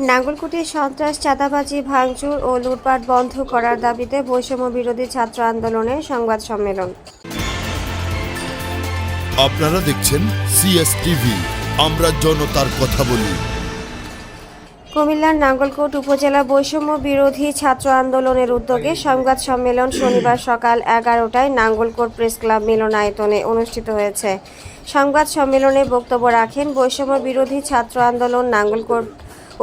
নাঙ্গলকুটির সন্ত্রাস চাঁদাবাজি ভাঙচুর ও লুটপাট বন্ধ করার দাবিতে বৈষম্য বিরোধী ছাত্র আন্দোলনের সংবাদ সম্মেলন। আপনারা দেখছেন সিএস টিভি আমরা জনতার কথা বলি। কুমিল্লার নাঙ্গলকোট উপজেলা বৈষম্য বিরোধী ছাত্র আন্দোলনের উদ্যোগে সংবাদ সম্মেলন শনিবার সকাল এগারোটায় নাঙ্গলকোট প্রেস ক্লাব মিলনায়তনে অনুষ্ঠিত হয়েছে। সংবাদ সম্মেলনে বক্তব্য রাখেন বৈষম্য বিরোধী ছাত্র আন্দোলন নাঙ্গলকোট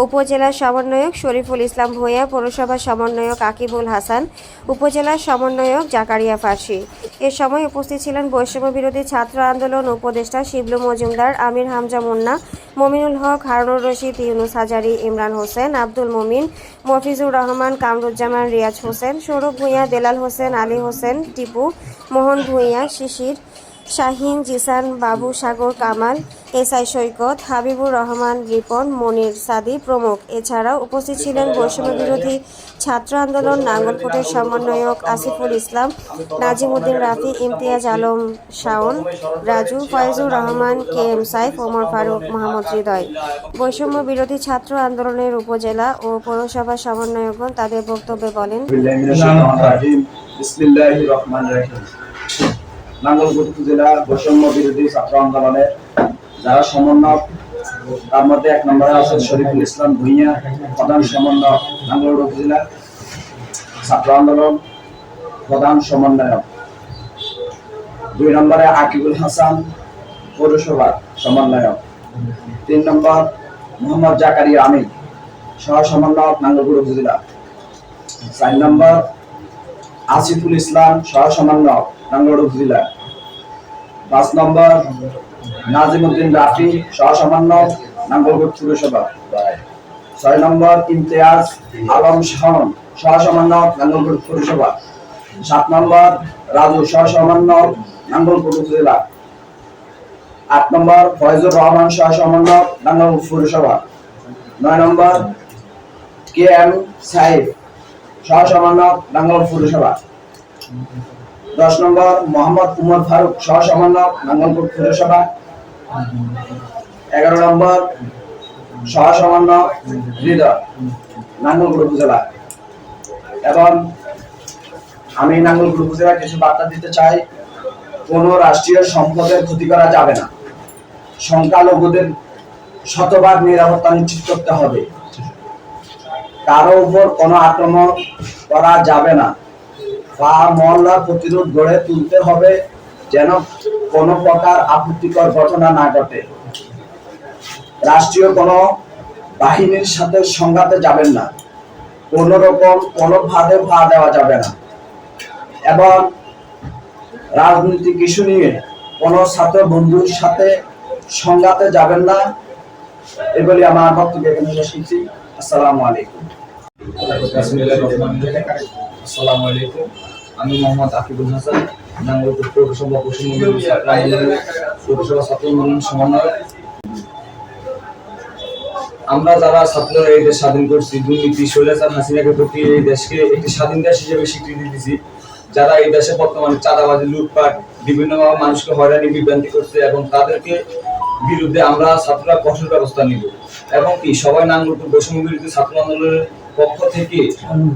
উপজেলা সমন্বয়ক শরীফুল ইসলাম ভূঁইয়া, পৌরসভা সমন্বয়ক আকিবুল হাসান, উপজেলা সমন্বয়ক জাকারিয়া ফার্সি। এ সময় উপস্থিত ছিলেন বৈষম্য বিরোধী ছাত্র আন্দোলন উপদেষ্টা শিবলু মজুমদার, আমির হামজা মুন্না, মমিনুল হক, হারুনুর রশিদ, ইউনুস হাজারি, ইমরান হোসেন, আব্দুল মমিন, মফিজুর রহমান, কামরুজ্জামান, রিয়াজ হোসেন, সৌরভ ভূঁইয়া, দেলাল হোসেন, আলী হোসেন, টিপু মোহন ভূঁইয়া, শিশির শাহিন, জিসান, বাবু সাগর, কামাল, এসআই সৈকত, হাবিবুর রহমান, রিপন, মনির সাদি প্রমুখ। এছাড়াও উপস্থিত ছিলেন বৈষম্য বিরোধী ছাত্র আন্দোলন, নাঙ্গলকোটের সমন্বয়ক আসিফুল ইসলাম নাজিমুদ্দিন রাফি, ইমতিয়াজ আলম শাওন, রাজু ফয়জুর রহমান কে এম সাইফ, ওমর ফারুক, মোহাম্মদ হৃদয়। বৈষম্য বিরোধী ছাত্র আন্দোলনের উপজেলা ও পৌরসভা সমন্বয়কগণ তাদের বক্তব্যে বলেন নাঙ্গলকোট উপজেলা বৈষম্য বিরোধী ছাত্র আন্দোলনের যারা সমন্বয়ক, তার মধ্যে এক নম্বরে আছেন শরীফুল ইসলাম ভুইয়া, প্রধান সমন্বয়ক নাঙ্গলকোট উপজেলা ছাত্র আন্দোলন, প্রধান সমন্বয়ক। দুই নম্বরে আকিবুল হাসান, পৌরসভার সমন্বয়ক। তিন নম্বর মোহাম্মদ জাকারিয়া আমিন সহ সমন্বয়ক নাঙ্গলকোট উপজেলা। চার নম্বর আসিফুল ইসলাম সহ সমন্বয়ক নাঙ্গলকোট উপজেলা পাঁচ নম্বর নাজিমুদ্দিন রাফি সহ সমন্বয়ক নাঙ্গলকোট পুরসভা। ছয় নম্বর ইমতিয়াজ আলম শাহন সহ সমন্বয়ক নাঙ্গলকোট পুরসভা। সাত নম্বর রাজু সহ সমন্বয়ক নাঙ্গলকোট উপজেলা। আট নম্বর ফয়জুর রহমান সহ সমন্বয়ক নাঙ্গলকোট পুরসভা। নয় নম্বর কে এম সাহেব সহ সমন্বয়ক নাঙ্গল পুরসভা। দশ নম্বর মোহাম্মদ উমর ফারুক সহ সমন্বয়ক নাঙ্গলপুর পুরসভা। এগারো নম্বর সহ সমন্বয়ক হৃদয় নাঙ্গলপুর উপজেলা। এবং আমি নাঙ্গলপুর উপজেলা কিছু বার্তা দিতে চাই, কোন রাষ্ট্রীয় সম্পদের ক্ষতি করা যাবে না। সংখ্যালঘুদের শতভাগ নিরাপত্তা নিশ্চিত করতে হবে। কারও উপর কোনো আক্রমণ করা যাবে না। বা মহল্লা প্রতিরোধ গড়ে তুলতে হবে যেন কোনো প্রকার আপত্তিকর ঘটনা না ঘটে। রাষ্ট্রীয় কোনো বাহিনীর সাথে সংঘাতে যাবেন না। কোন রকম কোনো ভাবে ভা দেওয়া যাবে না। এবং রাজনৈতিক ইস্যু নিয়ে কোনো ছাত্র বন্ধুর সাথে সংঘাতে যাবেন না। এগুলি আমার বক্তব্য এখানে শেষ করছি। আসসালামু আলাইকুম। আসসালামু আলাইকুম। আমি মোহাম্মদ আকিবুল হাসান, নাঙ্গলপুর পৌরসভা পশ্চিমবঙ্গের পৌরসভা ছাত্র সমন্বয় আমরা যারা ছাত্ররা এই দেশ স্বাধীন করছি। দুর্নীতি, স্বৈরাচার, হাসিনাকে প্রতি এই দেশকে একটি স্বাধীন দেশ হিসেবে স্বীকৃতি দিয়েছি। যারা এই দেশে বর্তমানে চাঁদাবাজি, লুটপাট বিভিন্ন মানুষকে হয়রানি, বিভ্রান্তি করছে এবং তাদেরকে বিরুদ্ধে আমরা ছাত্ররা কঠোর ব্যবস্থা নিব। এবং কি, সবাই নাঙ্গলপুর বৈষম্য বিরোধী ছাত্র আন্দোলনের পক্ষ থেকে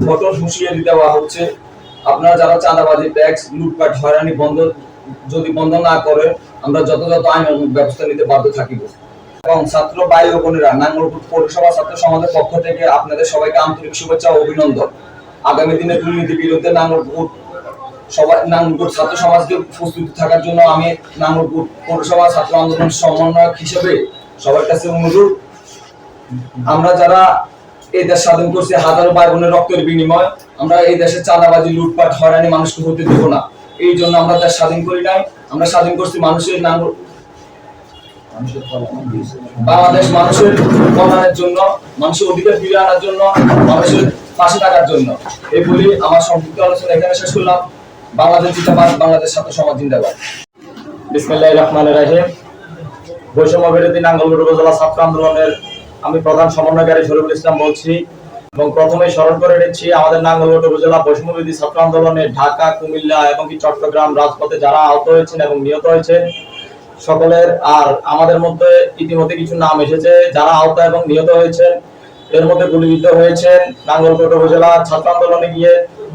কঠোর হুঁশিয়ারি দেওয়া হচ্ছে। আপনারা যারা চাঁদাবাজি, ট্যাক্স, লুটপাট, হয়রানি বন্ধ, যদি বন্ধ না করে, আমরা যথাযথ আইন ব্যবস্থা নিতে বাধ্য থাকিব। এবং ছাত্র ভাই ও বোনেরা, নাঙ্গলপুর পৌরসভা ছাত্র সমাজের পক্ষ থেকে আপনাদের সবাইকে আন্তরিক শুভেচ্ছা ও অভিনন্দন। আগামী দিনে দুর্নীতি বিরুদ্ধে নাঙ্গলপুর সবাই ছাত্র সমাজকে প্রস্তুত থাকার জন্য আমি পৌরসভা ছাত্র আন্দোলন সমন্বয়ক হিসেবে সবার কাছে অনুরোধ। আমরা যারা এই দেশ স্বাধীন করছি, হাজারো ভাই বোনের রক্তের বিনিময়, আমরা এই দেশে চাঁদাবাজি, লুটপাট, হয়রানি মানুষকে হতে দেব না। এই জন্য আমরা দেশ স্বাধীন করি নাই। আমরা স্বাধীন করছি মানুষের নাম বাংলাদেশ মানুষের কল্যাণের জন্য, মানুষের অধিকার ফিরে আনার জন্য, মানুষের পাশে থাকার জন্য। এই বলি আমার সংক্ষিপ্ত আলোচনা এখানে শেষ করলাম। বাংলাদেশ জিন্দাবাদ, বাংলাদেশ ছাত্র সমাজ জিন্দাবাদ। বিসমিল্লাহির রহমানির রহিম। বৈষম্য বিরোধী নাঙ্গলকোট উপজেলা ছাত্র আন্দোলনের আমি প্রধান সমন্বয়কারী শরীফুল ইসলাম বলছি এবং প্রথমে স্মরণ করে নিচ্ছি, আমাদের নাঙ্গলকোট উপজেলা বৈষম্য বিরোধী ছাত্র আন্দোলনে ঢাকা, কুমিল্লা এবং কি চট্টগ্রাম রাজপথে যারা আহত হয়েছেন এবং নিহত হয়েছেন, সকলের আর আমাদের মধ্যে ইতিমধ্যে কিছু নাম এসেছে, যারা আহত এবং নিহত হয়েছেন, এর মধ্যে গুলিবিদ্ধ হয়েছেন। নাঙ্গলকোট উপজেলা ছাত্র আন্দোলনে গিয়ে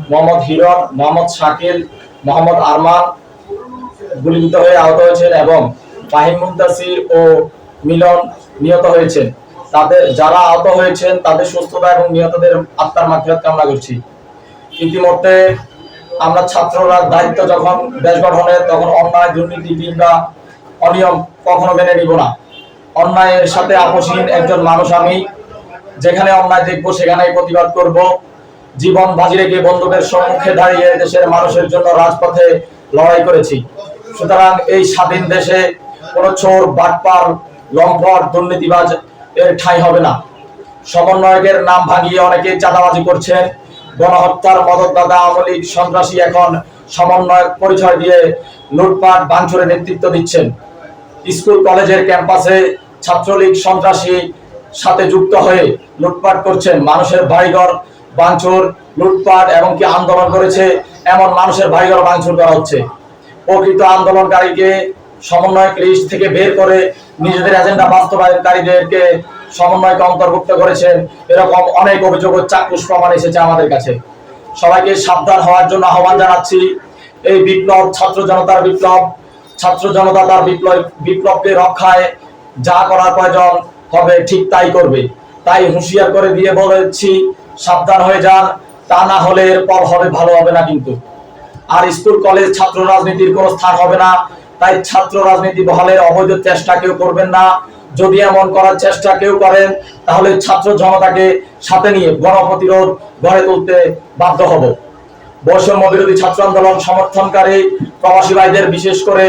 মোহাম্মদ হিরণ, মোহাম্মদ শাকিল, মোহাম্মদ আরমান গুলিবিদ্ধ হয়ে আহত হয়েছেন এবং ফাহিম মুন্তাসির ও মিলন নিহত হয়েছেন। তাদের যারা আহত হয়েছেন, তাদের সুস্থতা এবং নিহতদের আত্মার মাধ্যমে কামনা করছি। ইতিমধ্যে আমরা ছাত্ররা দায়িত্ব যখন দেশ গঠনের তখন অন্যায়, দুর্নীতি কিংবা অনিয়ম কখনো মেনে নিব না। অন্যায়ের সাথে আপোষহীন একজন মানুষ আমি। যেখানে অন্যায় দেখব, সেখানেই প্রতিবাদ করব। জীবন বাজি রেখে বন্ধুদের সম্মুখে দাঁড়িয়ে দেশের মানুষের জন্য রাজপথে লড়াই করেছি। সুতরাং এই স্বাধীন দেশে কোনো চোর, বাটপার, লম্পট, দুর্নীতিবাজ এর ঠাঁই হবে না। সমন্বয়কের নাম ভাঙিয়ে অনেকে চাঁদাবাজি করছেন। গণহত্যার মদতদাতা আওয়ামী লীগ সন্ত্রাসী এখন সমন্বয়ক পরিচয় দিয়ে লুটপাট ভাঙচুরে নেতৃত্ব দিচ্ছেন। স্কুল, কলেজের ক্যাম্পাসে ছাত্রলীগ সন্ত্রাসী সাথে যুক্ত হয়ে লুটপাট করছেন। মানুষের বাড়িঘর ভাঙচুর লুটপাট এবং কি আন্দোলন করেছে, এমন মানুষের বাড়িঘর ভাঙচুর করা হচ্ছে। প্রকৃত আন্দোলনকারীকে সমন্বয়ক লিস্ট থেকে বের করে নিজেদের এজেন্ডা বাস্তবায়নকারীদেরকে সমন্বয়কে অন্তর্ভুক্ত করেছেন, এরকম অনেক অভিযোগ চাক্ষুষ প্রমাণ এসেছে আমাদের কাছে। সবাইকে সাবধান হওয়ার জন্য আহ্বান জানাচ্ছি, এই বিপ্লব ছাত্র জনতার বিপ্লব, ছাত্র জনতা তার বিপ্লব, বিপ্লবকে রক্ষায় যা করার প্রয়োজন হবে ঠিক তাই করবে। তাই হুঁশিয়ার করে দিয়ে বলেছি, সাবধান হয়ে যান, তা না হলে এরপর হবে, ভালো হবে না কিন্তু। আর স্কুল, কলেজ, ছাত্র রাজনীতির কোনো স্থান হবে না। তাই ছাত্র রাজনীতি বহালের অবৈধ চেষ্টা কেউ করবেন না। যদি এমন করার চেষ্টা কেউ করেন, তাহলে ছাত্র জনতাকে সাথে নিয়ে গণপ্রতিরোধ গড়ে তুলতে বাধ্য হব। বৈষম্য বিরোধী ছাত্র আন্দোলন সমর্থনকারী প্রবাসী ভাইদের বিশেষ করে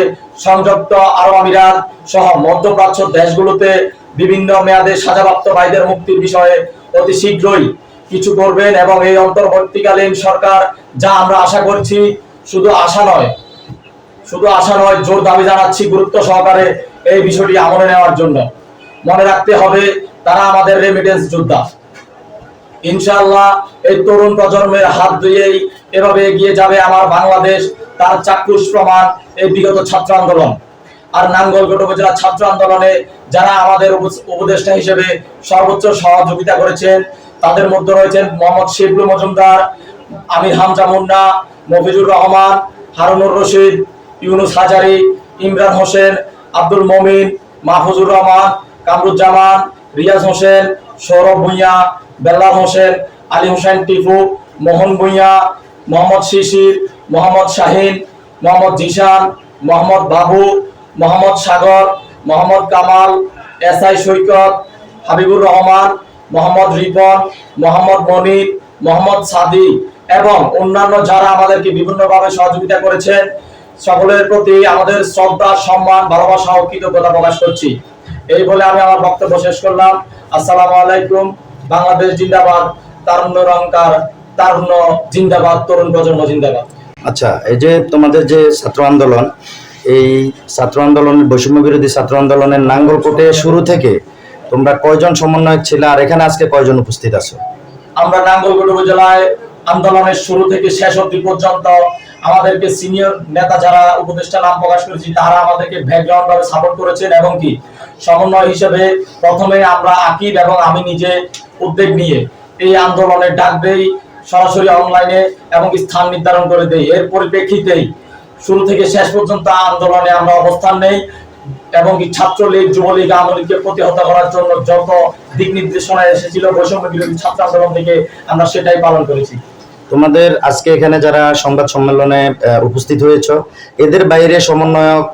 সংযুক্ত আরব আমিরাত সহ মধ্যপ্রাচ্য দেশগুলোতে বিভিন্ন মেয়াদে সাজাপ্রাপ্ত ভাইদের মুক্তির বিষয়ে অতি শীঘ্রই কিছু করবেন এবং এই অন্তর্বর্তীকালীন সরকার যা আমরা আশা করছি, শুধু আশা নয়, শুধু আশা নয়, জোর দাবি জানাচ্ছি গুরুত্ব সহকারে এই বিষয়টি আমলে নেওয়ার জন্য। মনে রাখতে হবে, তারা আমাদের রেমিটেন্স যোদ্ধা। ইনশাআল্লাহ এই তরুণ প্রজন্মের হাত ধুয়েই এভাবে এগিয়ে যাবে আমার বাংলাদেশ, তার চাক্ষুষ প্রমাণ এই বিগত ছাত্র আন্দোলন। আর নাঙ্গলকোট উপজেলা ছাত্র আন্দোলনে যারা আমাদের উপদেষ্টা হিসেবে সর্বোচ্চ সহযোগিতা করেছেন, তাদের মধ্যে রয়েছেন মোহাম্মদ শিবলু মজুমদার, আমির হামজা মুন্না, মফিজুর রহমান, হারুনুর রশিদ, ইউনুস হাজারি, ইমরান হোসেন, আব্দুল মমিন, মাহফুজুর রহমান, কামরুজ্জামান, রিয়াজ হোসেন, সৌরভ ভুঁইয়া, বেল্লাল হোসেন, আলী হোসেন টিপু, মোহন ভুঁইয়া, মোহাম্মদ শিশির, মোহাম্মদ শাহিন, মোহাম্মদ জিশান, মোহাম্মদ বাবু মোহাম্মদ সাগর, মোহাম্মদ কামাল, এস আই সৈকত, হাবিবুর রহমান, মোহাম্মদ রিপন, মোহাম্মদ মনির, মোহাম্মদ সাদি এবং অন্যান্য যারা আমাদেরকে বিভিন্নভাবে সহযোগিতা করেছেন, সকলের প্রতি আমাদের শ্রদ্ধা, সম্মান, ভালোবাসা ও কৃতজ্ঞতা প্রকাশ করছি। এই বলে আমি আমার বক্তব্য শেষ করলাম। আসসালামু আলাইকুম। বাংলাদেশ জিন্দাবাদ, তারুণ্য রংকার তারুণ্য জিন্দাবাদ, তরুণ প্রজন্ম জিন্দাবাদ। আচ্ছা এই যে তোমাদের যে ছাত্র আন্দোলন এই ছাত্র আন্দোলনের, বৈষম্য বিরোধী ছাত্র আন্দোলনের নাঙ্গলকোটে শুরু থেকে তোমরা কয়জন সমন্বয়ক ছিলে আর এখানে আজকে কয়জন উপস্থিত আছো? আমরা নাঙ্গলকোট উপজেলায় আন্দোলনের শুরু থেকে শেষ অবধি পর্যন্ত আমাদেরকে সিনিয়র নেতা যারা উপদেষ্টা নাম প্রকাশ করেছি, তারা আমাদেরকে ব্যাকগ্রাউন্ড ভাবে সাপোর্ট করেছেন এবং কি? সমন্বয় হিসেবে প্রথমে আমরা আকিব এবং আমি নিজে উদ্যোগ নিয়ে এই আন্দোলনের ডাক দেই, সরাসরি অনলাইনে এবং স্থান নির্ধারণ করে দেই। এর পরিপ্রেক্ষিতেই শুরু থেকে শেষ পর্যন্ত আন্দোলনে আমরা অবস্থান নেই এবং কি ছাত্রলীগ যুবলীগ আওয়ামী প্রতিহত করার জন্য যত দিক নির্দেশনা এসেছিল বৈষম্য বিরোধী ছাত্র আন্দোলন থেকে আমরা সেটাই পালন করেছি। তোমাদের আজকে এখানে যারা সংবাদ সম্মেলনে উপস্থিত হয়েছো এদের বাইরে সমন্বয়ক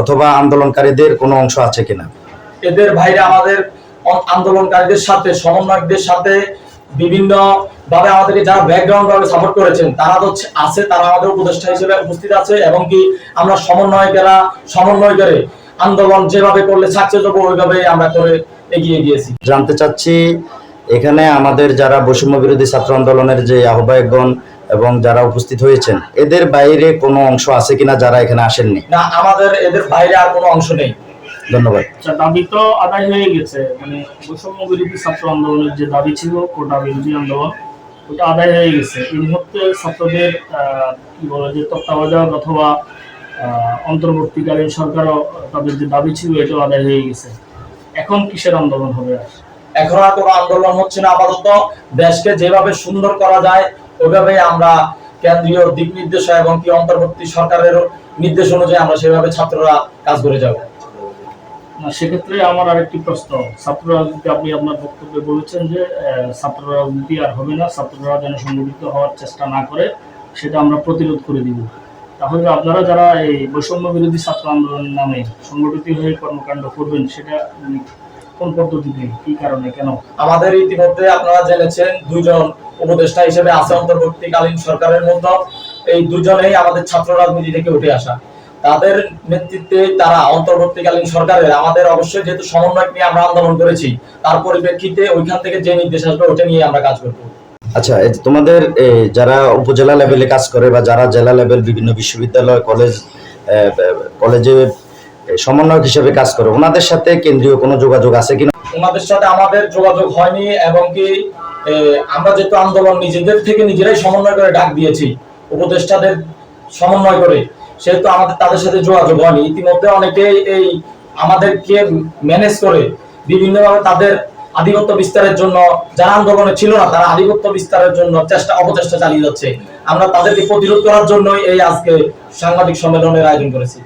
অথবা আন্দোলনকারীদের কোনো অংশ আছে কিনা? এদের বাইরে আমাদের আন্দোলনকারীদের সাথে সমন্বয়কদের সাথে বিভিন্ন ভাবে আমাদেরকে যারা ব্যাকগ্রাউন্ড ভাবে সাপোর্ট করেছেন তারা তো আছে তারা আমাদের উপদেষ্টা হিসেবে উপস্থিত আছে এবং কি আমরা সমন্বয়কেরা সমন্বয় করে আন্দোলন যেভাবে করলে সাকসেস হব ওইভাবে আমরা করে এগিয়ে গিয়েছি। জানতে চাচ্ছি এখানে আমাদের যারা বৈষম্য বিরোধী ছাত্র আন্দোলনের যে আহ্বায়কগণ এবং যারা উপস্থিত হয়েছেন এদের বাইরে কোনো অংশ আছে কিনা যারা এখানে আসেননি? না আমাদের এদের বাইরে আর কোনো অংশ নেই। ধন্যবাদ। আচ্ছা দাবি তো আদায় হয়ে গেছে। মানে বৈষম্য বিরোধী ছাত্র আন্দোলনের যে দাবি ছিল কোটা বিরোধী আন্দোলন ওটা আদায় হয়ে গেছে। এই মুহূর্তে ছাত্রদের কি বলে যে তত্ত্বাবধায়ক অথবা অন্তর্বর্তীকালীন সরকারও তাদের যে দাবি ছিল এটাও আদায় হয়ে গেছে। এখন কিসের আন্দোলন হবে আর? এখন আর কোনো আন্দোলন হচ্ছে না আপাতত। দেশকে যেভাবে সুন্দর করা যায় ওইভাবে আমরা কেন্দ্রীয় দিক নির্দেশনা এবং কি অন্তর্বর্তী সরকারের নির্দেশ অনুযায়ী আমরা সেভাবে ছাত্ররা কাজ করে যাব। সেক্ষেত্রে আমার আরেকটি প্রশ্ন। ছাত্র রাজনীতি আপনি আপনার বক্তব্যে বলেছেন যে ছাত্র রাজনীতি আর হবে না ছাত্ররা যেন সংগঠিত হওয়ার চেষ্টা না করে সেটা আমরা প্রতিরোধ করে দিব। তাহলে আপনারা যারা এই বৈষম্য বিরোধী ছাত্র আন্দোলনের নামে সংগঠিত হয়ে কর্মকাণ্ড করবেন সেটা উম, কোন পদ্ধতিতে কি কারণে কেন? আমাদের ইতিমধ্যে আপনারা জেনেছেন দুজন উপদেষ্টা হিসেবে আছে অন্তর্বর্তীকালীন সরকারের মতো এই দুজনেই আমাদের ছাত্র রাজনীতি থেকে উঠে আসা। তাদের নেতৃত্বে তারা অন্তর্বর্তীকালীন সরকারের আমাদের অবশ্যই যেহেতু সমন্বয় নিয়ে আমরা আন্দোলন করেছি তার পরিপ্রেক্ষিতে ওইখান থেকে যে নির্দেশ আসবে ওটা নিয়ে আমরা কাজ করব। আচ্ছা তোমাদের যারা উপজেলা লেভেলে কাজ করে বা যারা জেলা লেভেল বিভিন্ন বিশ্ববিদ্যালয় কলেজ কলেজে সমন্বয়ক হিসেবে কাজ করে ওনাদের সাথে কেন্দ্রীয় কোনো যোগাযোগ আছে কিনা? ওনাদের সাথে আমাদের যোগাযোগ হয়নি এবং কি আমরা যেহেতু আন্দোলন নিজেদের থেকে নিজেরাই সমন্বয় করে ডাক দিয়েছি উপদেষ্টাদের সমন্বয় করে সেহেতু আমাদের তাদের সাথে যোগাযোগ হয়নি। ইতিমধ্যে অনেকেই এই আমাদেরকে ম্যানেজ করে বিভিন্নভাবে তাদের আধিপত্য বিস্তারের জন্য, যারা আন্দোলনে ছিল না, তারা আধিপত্য বিস্তারের জন্য চেষ্টা, অপচেষ্টা চালিয়ে যাচ্ছে। আমরা তাদেরকে প্রতিরোধ করার জন্যই এই আজকে সাংবাদিক সম্মেলনের আয়োজন করেছি।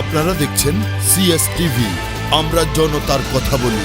আপনারা দেখছেন সিএস টিভি আমরা জনতার কথা বলি।